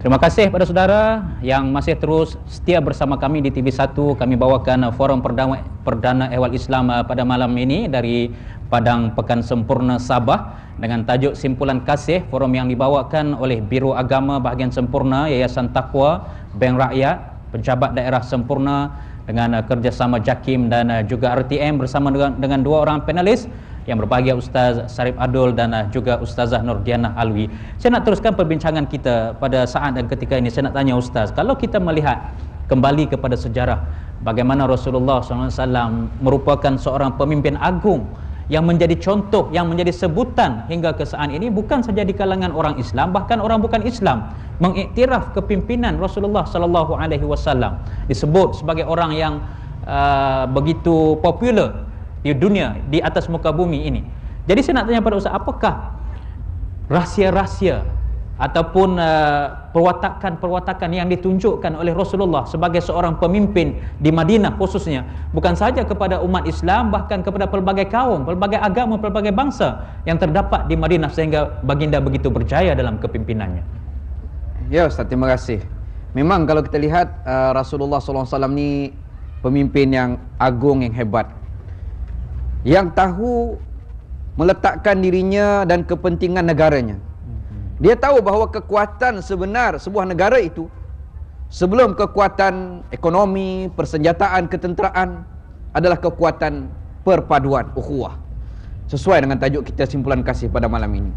Terima kasih kepada saudara yang masih terus setia bersama kami di TV1. Kami bawakan forum perdana, perdana ehwal Islam uh, pada malam ini dari Padang Pekan Sempurna Sabah dengan tajuk Simpulan Kasih, forum yang dibawakan oleh Biro Agama Bahagian Sempurna Yayasan Takwa Bank Rakyat, Pejabat Daerah Sempurna dengan uh, kerjasama JAKIM dan uh, juga RTM bersama dengan, dengan dua orang panelis yang berbahagia Ustaz Sarif Adul dan uh, juga Ustazah Nurdiana Alwi. Saya nak teruskan perbincangan kita pada saat dan ketika ini. Saya nak tanya Ustaz, kalau kita melihat kembali kepada sejarah bagaimana Rasulullah SAW merupakan seorang pemimpin agung yang menjadi contoh, yang menjadi sebutan hingga ke saat ini bukan saja di kalangan orang Islam, bahkan orang bukan Islam mengiktiraf kepimpinan Rasulullah sallallahu alaihi wasallam disebut sebagai orang yang uh, begitu popular di dunia di atas muka bumi ini. Jadi saya nak tanya pada Ustaz, apakah rahsia-rahsia ataupun uh, perwatakan-perwatakan yang ditunjukkan oleh Rasulullah sebagai seorang pemimpin di Madinah khususnya bukan saja kepada umat Islam bahkan kepada pelbagai kaum, pelbagai agama, pelbagai bangsa yang terdapat di Madinah sehingga baginda begitu berjaya dalam kepimpinannya. Ya Ustaz, terima kasih. Memang kalau kita lihat uh, Rasulullah SAW ni pemimpin yang agung yang hebat yang tahu meletakkan dirinya dan kepentingan negaranya. Dia tahu bahawa kekuatan sebenar sebuah negara itu sebelum kekuatan ekonomi, persenjataan, ketenteraan adalah kekuatan perpaduan ukhuwah. Sesuai dengan tajuk kita simpulan kasih pada malam ini.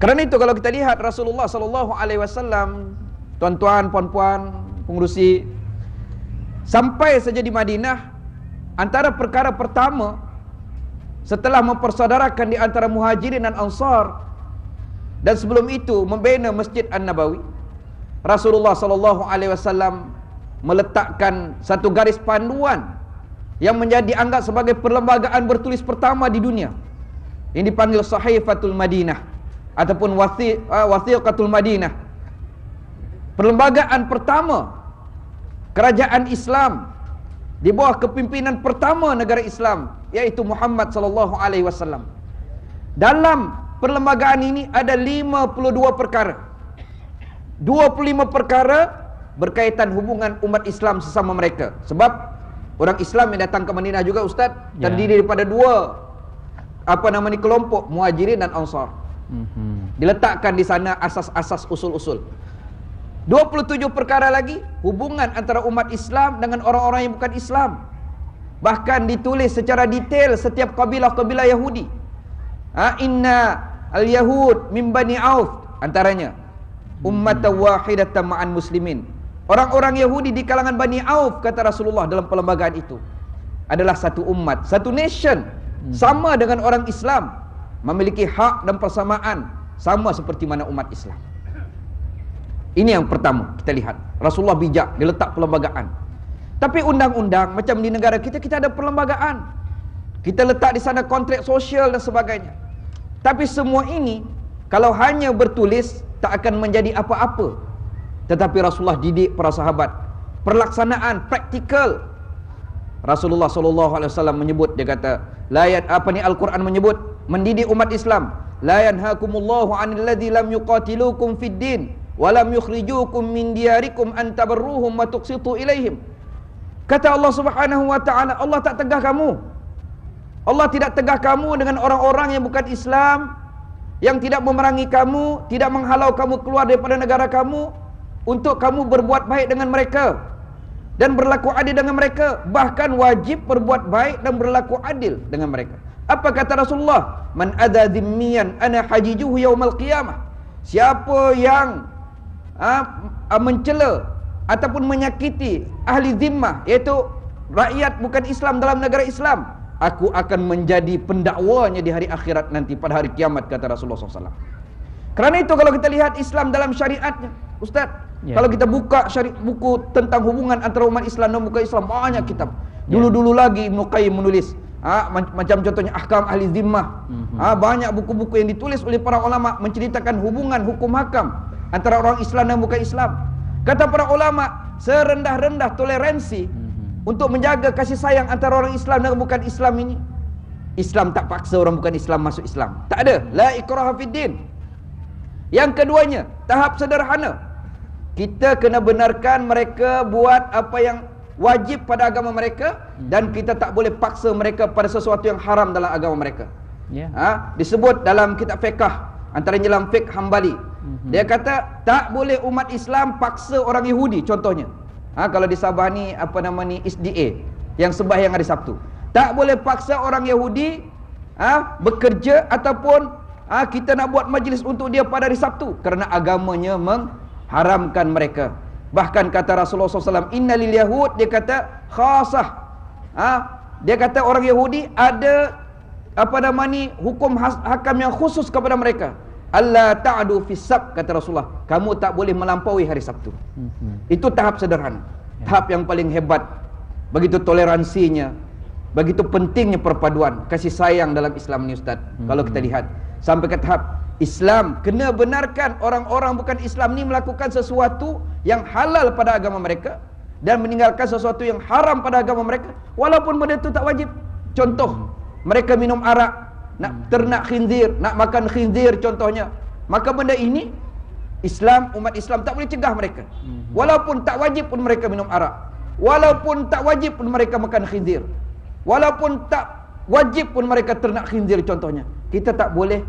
Kerana itu kalau kita lihat Rasulullah sallallahu alaihi wasallam, tuan-tuan, puan-puan, pengurusi sampai saja di Madinah antara perkara pertama setelah mempersaudarakan di antara muhajirin dan ansar. Dan sebelum itu membina Masjid An-Nabawi. Rasulullah sallallahu alaihi wasallam meletakkan satu garis panduan yang menjadi anggap sebagai perlembagaan bertulis pertama di dunia. Yang dipanggil Sahifatul Madinah ataupun uh, Wathiqatul Madinah. Perlembagaan pertama kerajaan Islam di bawah kepimpinan pertama negara Islam yaitu Muhammad sallallahu alaihi wasallam. Dalam perlembagaan ini ada 52 perkara. 25 perkara berkaitan hubungan umat Islam sesama mereka. Sebab orang Islam yang datang ke Madinah juga ustaz ya. terdiri daripada dua apa nama ni kelompok Muhajirin dan Ansar. Mm-hmm. Diletakkan di sana asas-asas usul-usul. 27 perkara lagi hubungan antara umat Islam dengan orang-orang yang bukan Islam. Bahkan ditulis secara detail setiap kabilah-kabilah Yahudi. Ha, inna al-yahud min bani Auf antaranya ummat wahidatan ma'an muslimin. Orang-orang Yahudi di kalangan Bani Auf kata Rasulullah dalam perlembagaan itu adalah satu umat, satu nation hmm. sama dengan orang Islam memiliki hak dan persamaan sama seperti mana umat Islam. Ini yang pertama kita lihat. Rasulullah bijak dia letak perlembagaan. Tapi undang-undang macam di negara kita kita ada perlembagaan. Kita letak di sana kontrak sosial dan sebagainya. Tapi semua ini kalau hanya bertulis tak akan menjadi apa-apa. Tetapi Rasulullah didik para sahabat perlaksanaan praktikal. Rasulullah wasallam menyebut dia kata, layat apa ni Al-Quran menyebut mendidik umat Islam, la yanhakumullahu 'anil ladzi lam yuqatilukum fid din walam yukhrijukum min diyarikum an tabarruhum wa tuqsitu ilaihim. Kata Allah Subhanahu wa taala Allah tak tegah kamu. Allah tidak tegah kamu dengan orang-orang yang bukan Islam yang tidak memerangi kamu tidak menghalau kamu keluar daripada negara kamu untuk kamu berbuat baik dengan mereka dan berlaku adil dengan mereka. Bahkan wajib berbuat baik dan berlaku adil dengan mereka. Apa kata Rasulullah? Man adza dhimmiyan ana hajijuhu yaumal qiyamah. Siapa yang ha, mencela ataupun menyakiti ahli zimmah iaitu rakyat bukan Islam dalam negara Islam aku akan menjadi pendakwanya di hari akhirat nanti pada hari kiamat kata Rasulullah SAW kerana itu kalau kita lihat Islam dalam syariatnya Ustaz yeah. kalau kita buka syariat buku tentang hubungan antara umat Islam dan bukan Islam banyak kitab. Ya. dulu-dulu lagi Ibn Qayyim menulis ha, macam contohnya ahkam ahli zimmah. Ha, banyak buku-buku yang ditulis oleh para ulama menceritakan hubungan hukum hakam antara orang Islam dan bukan Islam. Kata para ulama, serendah-rendah toleransi mm-hmm. untuk menjaga kasih sayang antara orang Islam dan bukan Islam ini. Islam tak paksa orang bukan Islam masuk Islam. Tak ada. La ikraha fid din. Yang keduanya, tahap sederhana. kita kena benarkan mereka buat apa yang wajib pada agama mereka dan kita tak boleh paksa mereka pada sesuatu yang haram dalam agama mereka. Ya. Ha? disebut dalam kitab fiqh antaranya dalam fiqh Hambali. Mhm. Dia kata tak boleh umat Islam paksa orang Yahudi contohnya. Ha, kalau di Sabah ni apa nama ni SDA yang sembahyang hari Sabtu. Tak boleh paksa orang Yahudi ha, bekerja ataupun ha, kita nak buat majlis untuk dia pada hari Sabtu kerana agamanya mengharamkan mereka. Bahkan kata Rasulullah SAW, Inna lil Yahud, dia kata khasah. Ha, dia kata orang Yahudi ada apa nama ni hukum hakam yang khusus kepada mereka. Allah ta'adu fi sab kata Rasulullah. Kamu tak boleh melampaui hari Sabtu. Mhm. Itu tahap sederhana. Ya. Tahap yang paling hebat. Begitu toleransinya. Begitu pentingnya perpaduan kasih sayang dalam Islam ni ustaz. Hmm. Kalau kita lihat sampai ke tahap Islam kena benarkan orang-orang bukan Islam ni melakukan sesuatu yang halal pada agama mereka dan meninggalkan sesuatu yang haram pada agama mereka walaupun benda itu tak wajib. Contoh, mereka minum arak, nak ternak khinzir, nak makan khinzir contohnya. Maka benda ini Islam umat Islam tak boleh cegah mereka. Mhm. Walaupun tak wajib pun mereka minum arak. Walaupun tak wajib pun mereka makan khinzir. Walaupun tak wajib pun mereka ternak khinzir contohnya. Kita tak boleh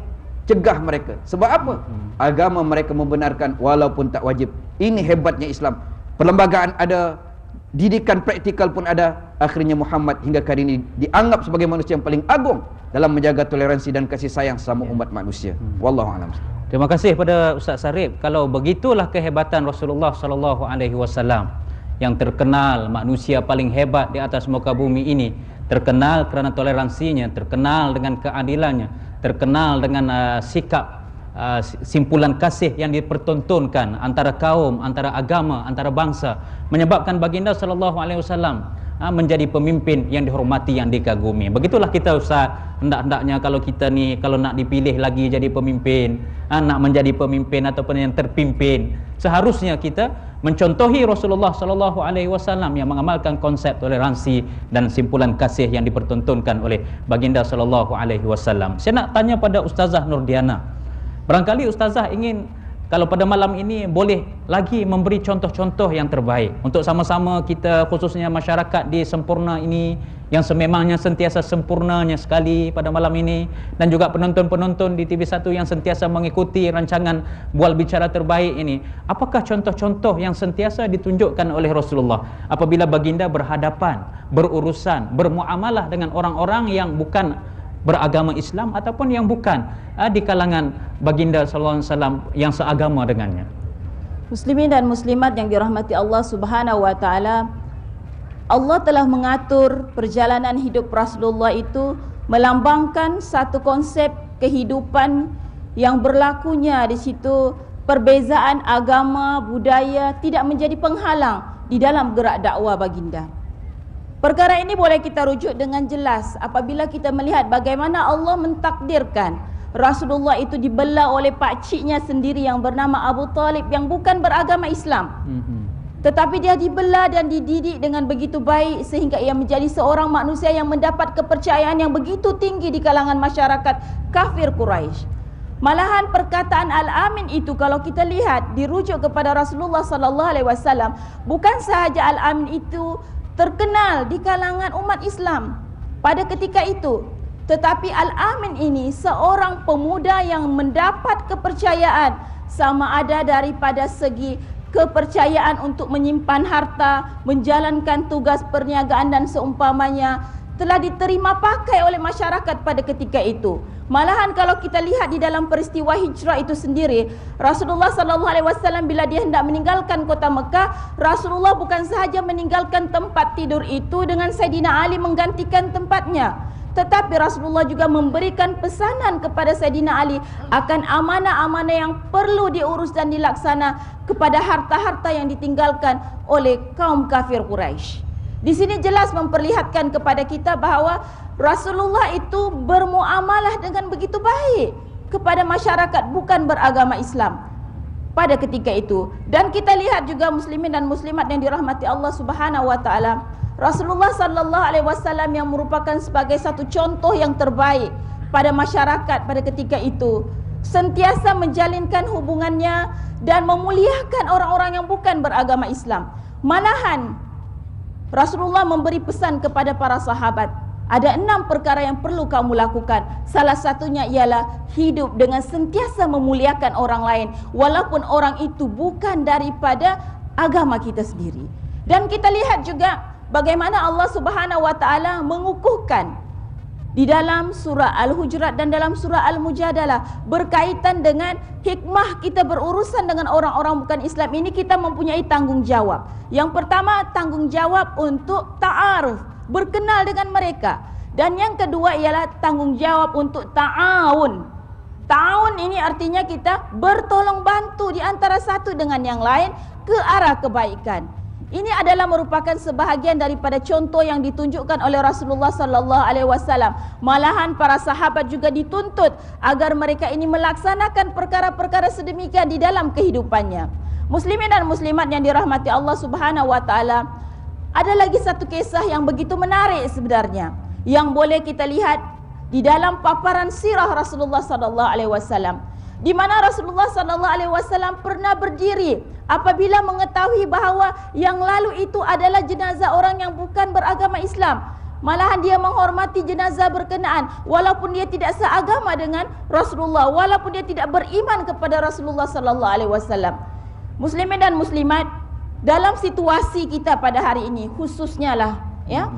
cegah mereka. Sebab apa? Mhm. Agama mereka membenarkan walaupun tak wajib. Ini hebatnya Islam. Perlembagaan ada, didikan praktikal pun ada. Akhirnya Muhammad hingga kali ini dianggap sebagai manusia yang paling agung dalam menjaga toleransi dan kasih sayang sesama umat manusia. Wallahu a'lam. Terima kasih pada Ustaz Sarip. Kalau begitulah kehebatan Rasulullah sallallahu alaihi wasallam yang terkenal manusia paling hebat di atas muka bumi ini, terkenal kerana toleransinya, terkenal dengan keadilannya, terkenal dengan uh, sikap uh, simpulan kasih yang dipertontonkan antara kaum, antara agama, antara bangsa menyebabkan baginda sallallahu alaihi wasallam uh, menjadi pemimpin yang dihormati yang dikagumi. Begitulah kita Ustaz, hendak-hendaknya kalau kita ni kalau nak dipilih lagi jadi pemimpin, uh, nak menjadi pemimpin ataupun yang terpimpin, seharusnya kita mencontohi Rasulullah sallallahu alaihi wasallam yang mengamalkan konsep toleransi dan simpulan kasih yang dipertontonkan oleh baginda sallallahu alaihi wasallam. Saya nak tanya pada Ustazah Nurdiana. Barangkali Ustazah ingin kalau pada malam ini boleh lagi memberi contoh-contoh yang terbaik. Untuk sama-sama kita khususnya masyarakat di sempurna ini yang sememangnya sentiasa sempurnanya sekali pada malam ini dan juga penonton-penonton di TV1 yang sentiasa mengikuti rancangan bual bicara terbaik ini apakah contoh-contoh yang sentiasa ditunjukkan oleh Rasulullah? Apabila baginda berhadapan berurusan bermuamalah dengan orang-orang yang bukan beragama Islam ataupun yang bukan uh, di kalangan baginda sallallahu alaihi wasallam yang seagama dengannya. Muslimin dan muslimat yang dirahmati Allah Subhanahu wa taala, Allah telah mengatur perjalanan hidup Rasulullah itu melambangkan satu konsep kehidupan yang berlakunya di situ perbezaan agama, budaya tidak menjadi penghalang di dalam gerak dakwah baginda. Perkara ini boleh kita rujuk dengan jelas apabila kita melihat bagaimana Allah mentakdirkan Rasulullah itu dibelah oleh pakciknya sendiri yang bernama Abu Talib yang bukan beragama Islam. Mhm. Tetapi dia dibelah dan dididik dengan begitu baik sehingga ia menjadi seorang manusia yang mendapat kepercayaan yang begitu tinggi di kalangan masyarakat kafir Quraisy. Malahan perkataan Al-Amin itu kalau kita lihat dirujuk kepada Rasulullah sallallahu alaihi wasallam bukan sahaja Al-Amin itu terkenal di kalangan umat Islam pada ketika itu tetapi Al-Amin ini seorang pemuda yang mendapat kepercayaan sama ada daripada segi kepercayaan untuk menyimpan harta, menjalankan tugas perniagaan dan seumpamanya telah diterima pakai oleh masyarakat pada ketika itu. Malahan kalau kita lihat di dalam peristiwa hijrah itu sendiri, Rasulullah sallallahu alaihi wasallam bila dia hendak meninggalkan kota Mekah, Rasulullah bukan sahaja meninggalkan tempat tidur itu dengan Saidina Ali menggantikan tempatnya. Tetapi Rasulullah juga memberikan pesanan kepada Saidina Ali akan amanah-amanah yang perlu diurus dan dilaksana kepada harta-harta yang ditinggalkan oleh kaum kafir Quraisy. Di sini jelas memperlihatkan kepada kita bahawa Rasulullah itu bermuamalah dengan begitu baik kepada masyarakat bukan beragama Islam pada ketika itu. Dan kita lihat juga muslimin dan muslimat yang dirahmati Allah Subhanahu wa taala. Rasulullah sallallahu alaihi wasallam yang merupakan sebagai satu contoh yang terbaik pada masyarakat pada ketika itu sentiasa menjalinkan hubungannya dan memuliakan orang-orang yang bukan beragama Islam. Malahan Rasulullah memberi pesan kepada para sahabat, ada enam perkara yang perlu kamu lakukan. Salah satunya ialah hidup dengan sentiasa memuliakan orang lain walaupun orang itu bukan daripada agama kita sendiri. Dan kita lihat juga bagaimana Allah Subhanahu wa taala mengukuhkan di dalam surah Al-Hujurat dan dalam surah Al-Mujadalah berkaitan dengan hikmah kita berurusan dengan orang-orang bukan Islam ini kita mempunyai tanggungjawab. Yang pertama tanggungjawab untuk ta'aruf, berkenal dengan mereka. Dan yang kedua ialah tanggungjawab untuk ta'awun. Ta'awun ini artinya kita bertolong bantu di antara satu dengan yang lain ke arah kebaikan. Ini adalah merupakan sebahagian daripada contoh yang ditunjukkan oleh Rasulullah sallallahu alaihi wasallam. Malahan para sahabat juga dituntut agar mereka ini melaksanakan perkara-perkara sedemikian di dalam kehidupannya. Muslimin dan muslimat yang dirahmati Allah Subhanahu wa taala, ada lagi satu kisah yang begitu menarik sebenarnya yang boleh kita lihat di dalam paparan sirah Rasulullah sallallahu alaihi wasallam di mana Rasulullah sallallahu alaihi wasallam pernah berdiri apabila mengetahui bahawa yang lalu itu adalah jenazah orang yang bukan beragama Islam. Malahan dia menghormati jenazah berkenaan walaupun dia tidak seagama dengan Rasulullah, walaupun dia tidak beriman kepada Rasulullah sallallahu alaihi wasallam. Muslimin dan muslimat, dalam situasi kita pada hari ini khususnya lah ya.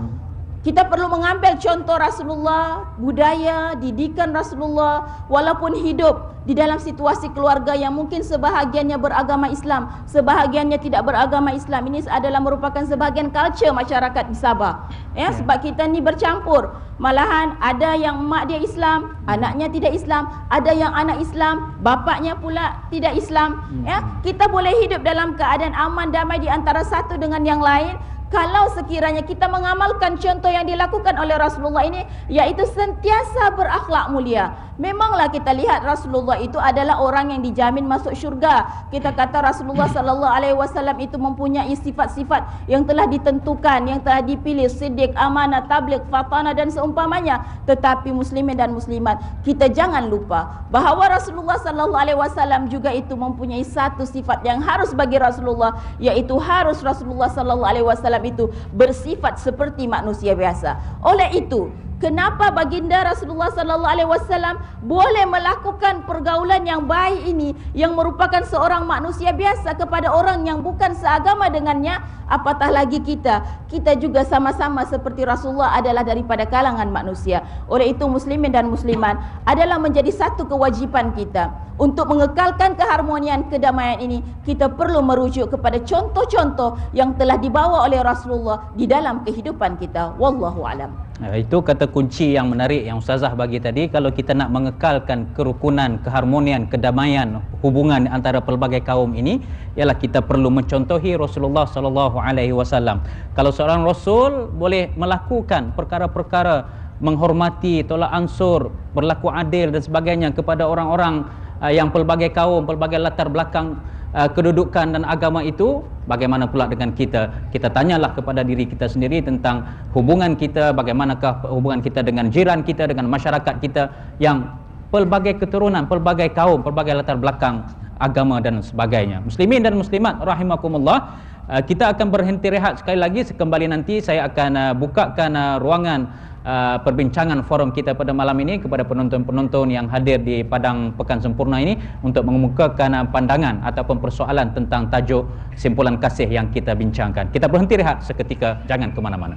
Kita perlu mengambil contoh Rasulullah, budaya, didikan Rasulullah walaupun hidup di dalam situasi keluarga yang mungkin sebahagiannya beragama Islam, sebahagiannya tidak beragama Islam. Ini adalah merupakan sebahagian culture masyarakat di Sabah. Ya, sebab kita ni bercampur. Malahan ada yang mak dia Islam, anaknya tidak Islam, ada yang anak Islam, bapaknya pula tidak Islam. Ya, kita boleh hidup dalam keadaan aman damai di antara satu dengan yang lain kalau sekiranya kita mengamalkan contoh yang dilakukan oleh Rasulullah ini yaitu sentiasa berakhlak mulia. Memanglah kita lihat Rasulullah itu adalah orang yang dijamin masuk syurga. Kita kata Rasulullah sallallahu alaihi wasallam itu mempunyai sifat-sifat yang telah ditentukan, yang telah dipilih siddiq, amanah, tabligh, fatana dan seumpamanya. Tetapi muslimin dan muslimat, kita jangan lupa bahawa Rasulullah sallallahu alaihi wasallam juga itu mempunyai satu sifat yang harus bagi Rasulullah yaitu harus Rasulullah sallallahu alaihi wasallam itu bersifat seperti manusia biasa. Oleh itu, kenapa baginda Rasulullah sallallahu alaihi wasallam boleh melakukan pergaulan yang baik ini yang merupakan seorang manusia biasa kepada orang yang bukan seagama dengannya, apatah lagi kita. Kita juga sama-sama seperti Rasulullah adalah daripada kalangan manusia. Oleh itu muslimin dan muslimat adalah menjadi satu kewajipan kita untuk mengekalkan keharmonian kedamaian ini kita perlu merujuk kepada contoh-contoh yang telah dibawa oleh Rasulullah di dalam kehidupan kita wallahu alam itu kata kunci yang menarik yang ustazah bagi tadi. Kalau kita nak mengekalkan kerukunan keharmonian kedamaian hubungan antara pelbagai kaum ini ialah kita perlu mencontohi Rasulullah sallallahu alaihi wasallam. Kalau seorang rasul boleh melakukan perkara-perkara menghormati tolak ansur berlaku adil dan sebagainya kepada orang-orang uh, yang pelbagai kaum, pelbagai latar belakang uh, kedudukan dan agama itu, bagaimana pula dengan kita? Kita tanyalah kepada diri kita sendiri tentang hubungan kita, bagaimanakah hubungan kita dengan jiran kita, dengan masyarakat kita yang pelbagai keturunan, pelbagai kaum, pelbagai latar belakang agama dan sebagainya. Muslimin dan muslimat rahimakumullah, uh, kita akan berhenti rehat sekali lagi sekembali nanti saya akan uh, bukakan uh, ruangan Uh, perbincangan forum kita pada malam ini kepada penonton-penonton yang hadir di Padang Pekan Sempurna ini untuk mengemukakan uh, pandangan ataupun persoalan tentang tajuk simpulan kasih yang kita bincangkan. Kita berhenti rehat seketika, jangan ke mana-mana.